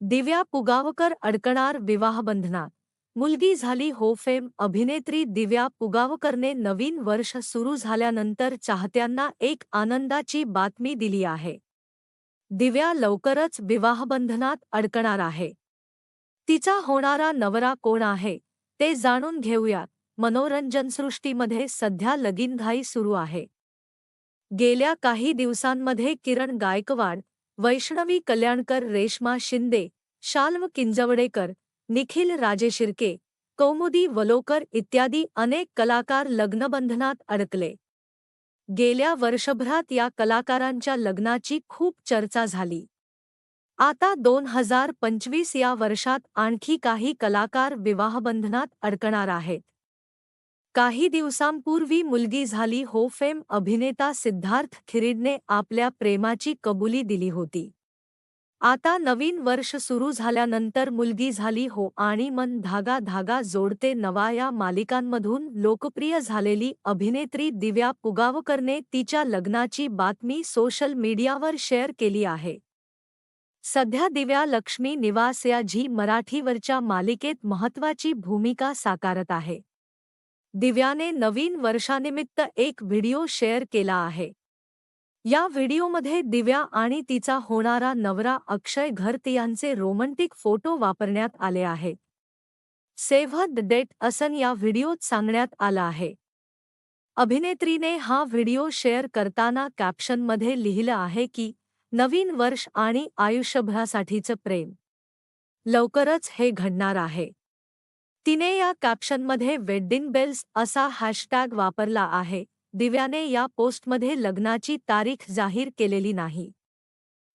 दिव्या पुगावकर अडकणार विवाहबंधनात मुलगी झाली हो फेम अभिनेत्री दिव्या पुगावकरने नवीन वर्ष सुरू झाल्यानंतर चाहत्यांना एक आनंदाची बातमी दिली आहे. दिव्या लवकरच विवाहबंधनात अडकणार आहे. तिचा होणारा नवरा कोण आहे ते जाणून घेऊयात. मनोरंजनसृष्टीमध्ये सध्या लगीनघाई सुरू आहे. गेल्या काही दिवसांमध्ये किरण गायकवाड वैष्णवी कल्याणकर रेश्मा शिंदे शाल्व किंजवडेकर निखिल राजे शिर्के कौमुदी वलोकर इत्यादी अनेक कलाकार लग्नबंधनात अडकले. गेल्या वर्षभरात या कलाकारांच्या लग्नाची खूप चर्चा झाली. आता दोन हजार पंचवीस या वर्षात आणखी काही कलाकार विवाहबंधनात अडकणार आहेत. काही दिवसांपूर्वी मुलगी झाली हो फेम अभिनेता सिद्धार्थ खिरीडने आपल्या प्रेमाची कबुली दिली होती. आता नवीन वर्ष सुरू झाल्यानंतर मुलगी झाली हो आणि मन धागा धागा जोडते नवा या मालिकांमधून लोकप्रिय झालेली अभिनेत्री दिव्या पुगावकरने तिच्या लग्नाची बातमी सोशल मीडियावर शेअर केली आहे. सध्या दिव्या लक्ष्मी निवास या झी मराठीवरच्या मालिकेत महत्त्वाची भूमिका साकारत आहे. दिव्याने नवीन वर्षानिमित्त एक व्हिडिओ शेअर केला आहे. या व्हिडिओमध्ये दिव्या आणि तिचा होणारा नवरा अक्षय घर्त यांचे रोमँटिक फोटो वापरण्यात आले आहेत. सेव्ह द डेट असन या व्हिडिओत सांगण्यात आला आहे. अभिनेत्रीने हा व्हिडिओ शेअर करताना कॅप्शनमध्ये लिहिलं आहे की नवीन वर्ष आणि आयुष्यभरासाठीचं प्रेम. लवकरच हे घडणार आहे. तिने या कॅप्शनमध्ये वेड्डिंग बेल्स असा हॅशटॅग वापरला आहे. दिव्याने या पोस्टमध्ये लग्नाची तारीख जाहीर केलेली नाही.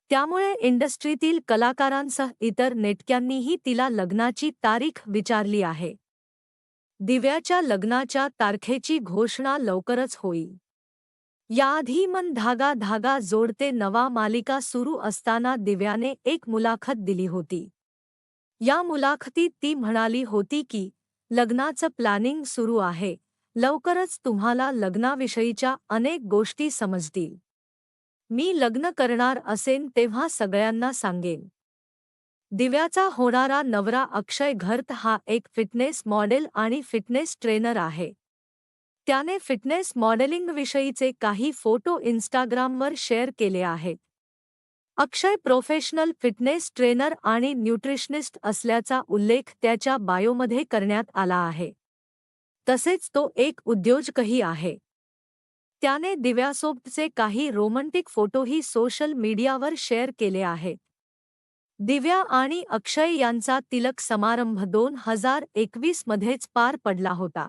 त्यामुळे इंडस्ट्रीतील कलाकारांसह इतर नेटक्यांनीही तिला लग्नाची तारीख विचारली आहे. दिव्याच्या लग्नाच्या तारखेची घोषणा लवकरच होईल. याआधी मन धागा धागा जोडते नवा मालिका सुरू असताना दिव्याने एक मुलाखत दिली होती. या मुलाखतीत ती म्हणाली होती की लग्नाचं प्लॅनिंग सुरू आहे. लवकरच तुम्हाला लग्नाविषयीच्या अनेक गोष्टी समजतील. मी लग्न करणार असेन तेव्हा सगळ्यांना सांगेन. दिव्याचा होणारा नवरा अक्षय घर्त हा एक फिटनेस मॉडेल आणि फिटनेस ट्रेनर आहे. त्याने फिटनेस मॉडेलिंगविषयीचे काही फोटो इन्स्टाग्रामवर शेअर केले आहेत. अक्षय प्रोफेशनल फिटनेस ट्रेनर आणि न्यूट्रिशनिस्ट असल्याचा उल्लेख त्याच्या बायोमध्ये करण्यात आला आहे. तसेच तो एक उद्योजकही आहे. त्याने दिव्यासोबतचे काही रोमँटिक फोटोही सोशल मीडियावर शेअर केले आहेत दिव्या आणि अक्षय यांचा तिलक समारंभ दोन हजार एकवीस मध्येच पार पडला होता.